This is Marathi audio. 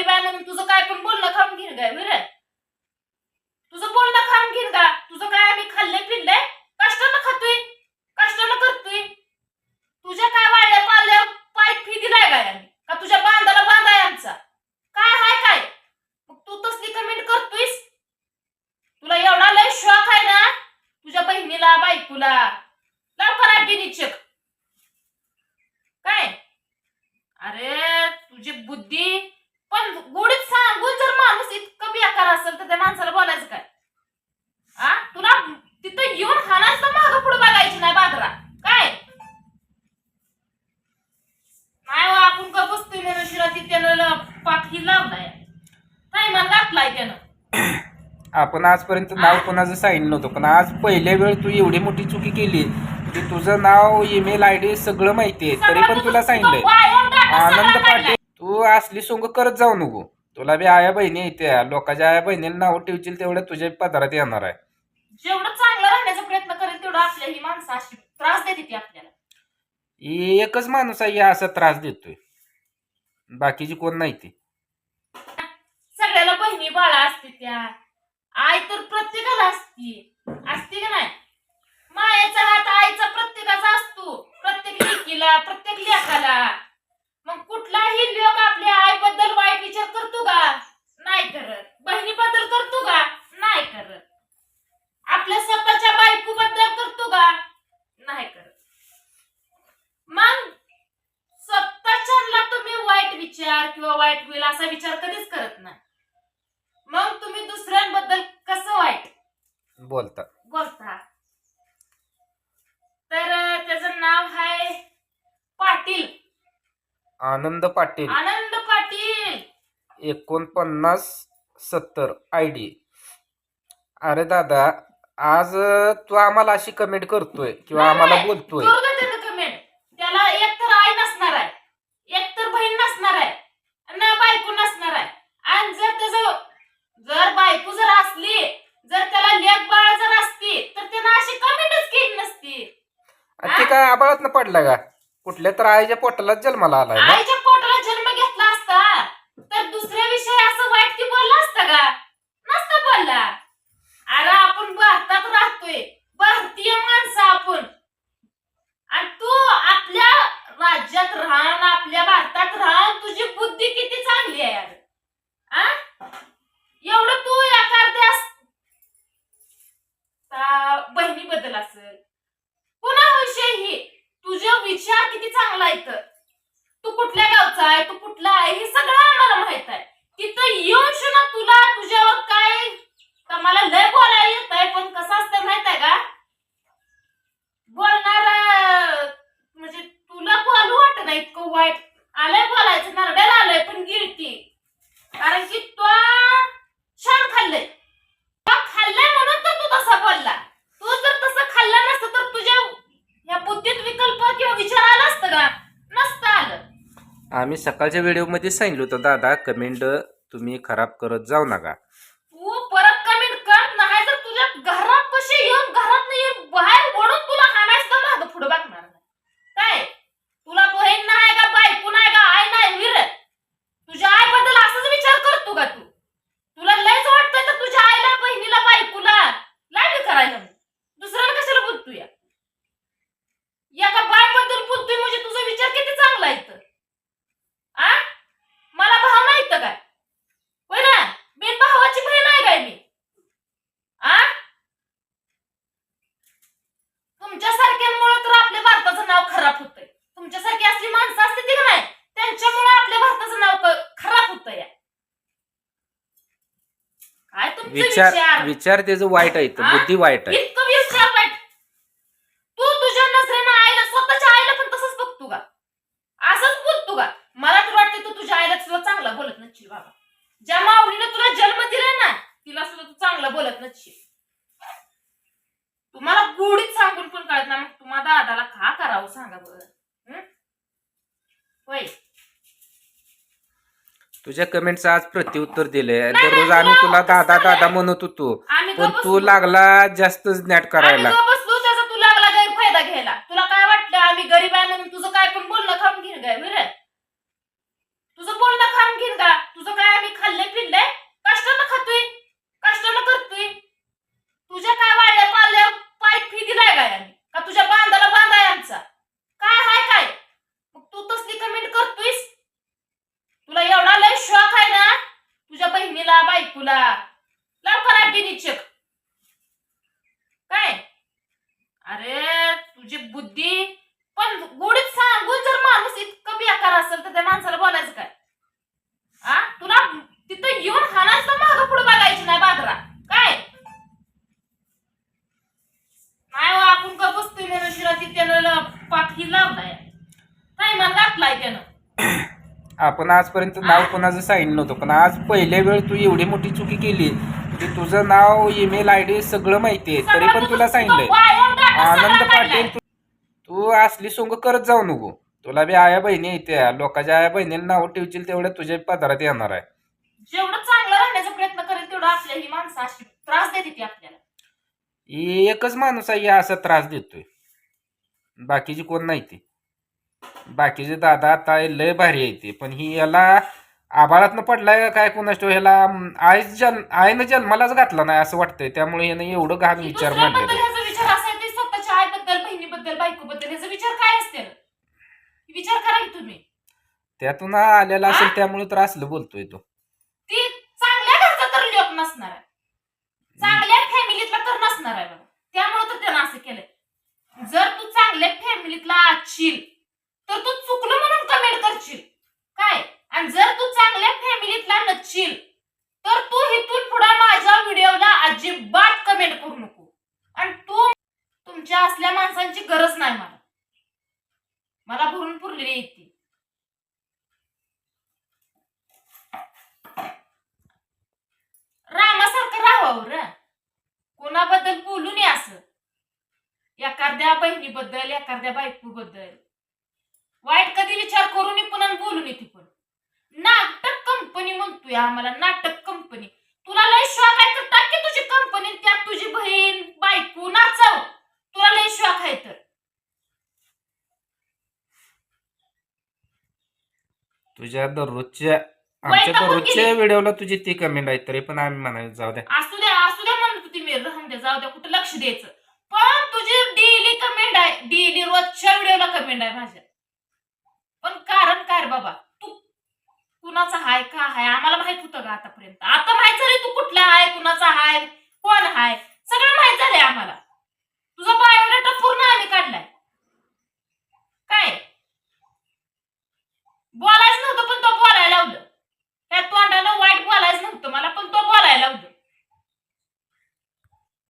गरीब आहे म्हणून तुझं काय पण बोलणं खाऊन घेईन काय विर तुझं बोलणं खाऊन घेईन का तुझं काय आम्ही खाल्ले पिल्ले कष्टानं खातोय कष्टानं करतोय तुझ्या काय वाळल्या पाल्या पाय फी दिलाय काय आम्ही का तुझ्या बांधाला बांधाय आमचा काय हाय काय मग तू तसली कमेंट करतोयस तुला एवढा लय शॉक आहे ना तुझ्या बहिणीला बायकोला लवकर आधी चेक काय अरे तुझी बुद्धी पण गोडीत सांगून जर माणूस इतकं बेकार असेल तर त्या माणसाला बोलायचं काय? आ? तुला तिथं येऊन हाणायचं मागं पुढे बघायची नाही बाजरा काय? नाही हो, आपण का बसतोय म्हणून शिरा ती त्यानं ही लावलाय. नाही मला घातलाय त्यानं. आपण आजपर्यंत नाव कोणाचं सांगितलं नव्हतं पण आज पहिल्या वेळ तू एवढी मोठी चुकी केली की तुझं नाव ईमेल आय डी सगळं माहिती आहे तरी पण तुला सांगितलंय. आनंद पाटील. तू असली सोंग करत जाऊ नको. तुला बी आया बहिणी येत्या लोकांच्या आया बहिणीला नाव ठेवतील तेवढं तुझ्या पदारात येणार आहे. जेवढं चांगलं राहण्याचा प्रयत्न करेल तेवढं आपल्या ही माणसं अशी त्रास देते ती आपल्याला. एकच माणूस आहे असा त्रास देतोय. बाकीची कोण नाही ती. सगळ्याला बहिणी बाळा असते त्या. आई तर प्रत्येकाला असती. असते का नाही? मायेचा हात आईचा प्रत्येकाचा असतो. प्रत्येक लेकीला प्रत्येक लेकाला. मग कुठलाही लोक आपल्या आईबद्दल वाईट विचार करतो का? नाही करत. बहिणीबद्दल करतो का? नाही करत. आपल्या स्वतःच्या बायको बद्दल करतो का? नाही करत. मग स्वतःच्या तुम्ही वाईट विचार किंवा वाईट होईल असा विचार कधीच करत नाही. मग तुम्ही दुसऱ्यांबद्दल कसं वाईट? बोलता तर अं, त्याचं नाव आहे पाटील आनंद पाटील. आनंद पाटील. एकोणपन्नास सत्तर आय डी अरे दादा आज तू आम्हाला अशी कमेंट करतोय किंवा आम्हाला बोलतोय. कमेंट त्याला एक तर आई नसणार आहे. एक तर बहीण नसणार आहे. ना बायको नसणार आहे. आणि जर त्याचं जर बायको जर असली जर त्याला लेख बाळ जर असती तर त्यानं अशी कमेंटच केली नसती. ते काय आबाळात पडला का? कुठल्या तर आईच्या पोटालाच जन्माला आलाय ना? आईच्या पोटाला जन्म घेतला असता तर दुसऱ्या विषयी असं वाईट की बोलला असता का नसतं बोलला अरे आपण भारतात राहतोय भारतीय माणसं आपण आणि तू आपल्या राज्यात राहून आपल्या भारतात राहून तुझी बुद्धी किती चांगली आहे यार आ? एवढं तू एखाद्या बहिणीबद्दल असेल कुणाविषयी तुझे विचार किती चांगला आहे तर तू कुठल्या गावचा आहे तू कुठला आहे हे सगळं आम्हाला माहीत आहे तिथं येऊन सुद्धा तुला तुझ्यावर काय तर मला लय बोलायला येत आहे पण कसं असतं माहीत आहे का? बोलणार म्हणजे तुला बोलू वाटत नाही इतकं वाईट. आलंय बोलायचं नरड्याला आलंय पण गिळती. कारण की तो छान खाल्लंय. खाल्लंय म्हणून तर तू तसा बोलला. तू जर तसं खाल्लं नसतं तर तुझ्या या बुद्धीत विकल्प किंवा विचार आला असतं का? नसतं आलं. आम्ही सकाळच्या व्हिडिओमध्ये सांगितलं होतं दादा कमेंट तुम्ही खराब करत जाऊ नका तू परत कमेंट कर नाही तर तुझ्या घरात कशी येऊन घरात नाही येऊन बाहेर ओढून तुला हाणायचं मागं पुढे बघणार नाही. काय तुला बहीण नाही का बायको नाही का आई नाही विर तुझ्या आईबद्दल असंच विचार करतो का तू तुला लयच वाटतंय तर तुझ्या आईला बहिणीला बायकोला लय बी करायला मग. दुसऱ्याला कशाला बोलतोय या एका बायबद्दल बोलतोय म्हणजे तुझा विचार किती चांगला आहे तर आ मला भाव नाही तर काय होय ना बिन भावाची बहीण आहे काय मी आ तुमच्यासारख्यांमुळे तर आपल्या भारताचं नाव खराब होतंय तुमच्यासारखी असली माणसं असते ती का नाही त्यांच्यामुळे आपल्या भारताचं नाव क- खराब होतंय या. काय तुमचे विचार विचार. विचार त्याचं वाईट आहे इथं, हा? बुद्धी वाईट आहे. इतकं विचार वाईट तू तुझ्या नजरेनं आईला स्वतःच्या आईला पण तसंच बघतो का? असंच बोलतो का? मला तर वाटतं तू तुझ्या आईला सुद्धा चांगला बोलत नसशील बाबा. ज्या माऊलीनं तुला जन्म दिला ना तिला सुद्धा तू चांगला बोलत नसशील. तुम्हाला गोडीत सांगून पण कळत ना मग तुम्हाला दादाला का करावं सांगा बरं? हं? होय. तुझ्या कमेंटचं आज प्रत्युत्तर दिले दररोज आम्ही तुला दादा दादा म्हणत होतो. पण तू लागला जास्तच नॅट करायला. तुझं त्याचा तू लागला घ्यायला. तुला काय वाटलं? आम्ही गरीब पिल्ले कष्ट तुझं काय पण बोलणं काय तुझं बोलणं का? तुझं काय आम्ही खाल्लंय खातोय. कष्ट चेक काय? अरे तुझी बुद्धी. पण गोडीत सांगून जर माणूस इतकं बेकार असेल तर त्या माणसाला बोलायचं काय? आ? तुला तिथं येऊन हाणायचं माग पुढे बघायची नाही बाजरा काय? नाही हो, आपण का बसतोय म्हणून शिरा तिथे पाठी लावलाय. टायमान घातलाय त्यानं? आपण आजपर्यंत नाव कोणाचं सांगितलं नव्हतं पण आज पहिल्या वेळ तू एवढी मोठी चुकी केली. की तुझं नाव ईमेल आय डी सगळं माहिती आहे. तरी पण तुला सांगितलंय आनंद पाटील तू असली सोंग करत जाऊ नको. तुला बी आया बहिणी येते लोकांच्या आया बहिणीला नाव ठेवतील तेवढं तुझ्या पदारात येणार आहे. जेवढं चांगलं राहण्याचा प्रयत्न करेल तेवढं आपल्या ही माणसं अशी त्रास देते ती आपल्याला. ही एकच माणूस आहे असा त्रास देतोय. बाकीची कोण नाही ती. बाकीचे दादा आता लय भारी आहे ते. पण ही याला आबाळातनं पडलाय काय ठाऊक? ह्याला आई जन्म आईनं जन्मालाच घातला नाही असं वाटतंय. त्यामुळे यानं एवढं घाण विचार मांडले ह्याचा विचार असा आहे की स्वतःच्या आईबद्दल बहिणीबद्दल बायकोबद्दल ह्याचा विचार काय असते विचार करा की तुम्ही. त्यातून आलेला असेल त्यामुळे तर असलं बोलतोय तो. ती चांगल्या घरचा तर लोक नसणार. आहे चांगल्या फॅमिलीतला तर नसणार आहे बघा त्यामुळे तर त्यानं असं केलंय जर तू चांगल्या फॅमिलीतला असशील तर तू चुकलं म्हणून कमेंट करशील काय आणि जर तू चांगल्या फॅमिलीतला नसशील तर तू इथून पुढे माझ्या व्हिडिओला वाईट करू नको. आणि तू तुमच्या असल्या माणसांची गरज नाही मला. मला भरून पुरलेली येते रामासारखं राहावं हो र. कोणाबद्दल बोलू नये असं. एखाद्या बहिणीबद्दल एखाद्या बायकोबद्दल. वाईट कधी विचार करून पुन्हा बोलून येते पण. नाटक कंपनी म्हणतोय आम्हाला नाटक कंपनी तुला लय शॉक आहे तर टाक की तुझी कंपनी त्यात तुझी बहीण बायको नाचव. तुला लय शॉक आहे तर. तुझ्या दररोजच्या आमच्या वैतागून दररोजच्या गेली. व्हिडिओला तुझी ती कमेंट आहे तरी पण आम्ही म्हणायला जाऊ द्या. असू द्या असू द्या म्हणत होती मी राहून द्या जाऊ द्या कुठं लक्ष द्यायचं. पण तुझी डेली कमेंट आहे डेली रोजच्या व्हिडिओला कमेंट आहे माझ्या. पण कारण काय रे बाबा? कुणाचा हाय का हाय? आम्हाला माहीत होतं का आतापर्यंत. आता माहीत झाले तू कुठला हाय कुणाचा हाय कोण हाय? सगळं माहीत झालंय आम्हाला.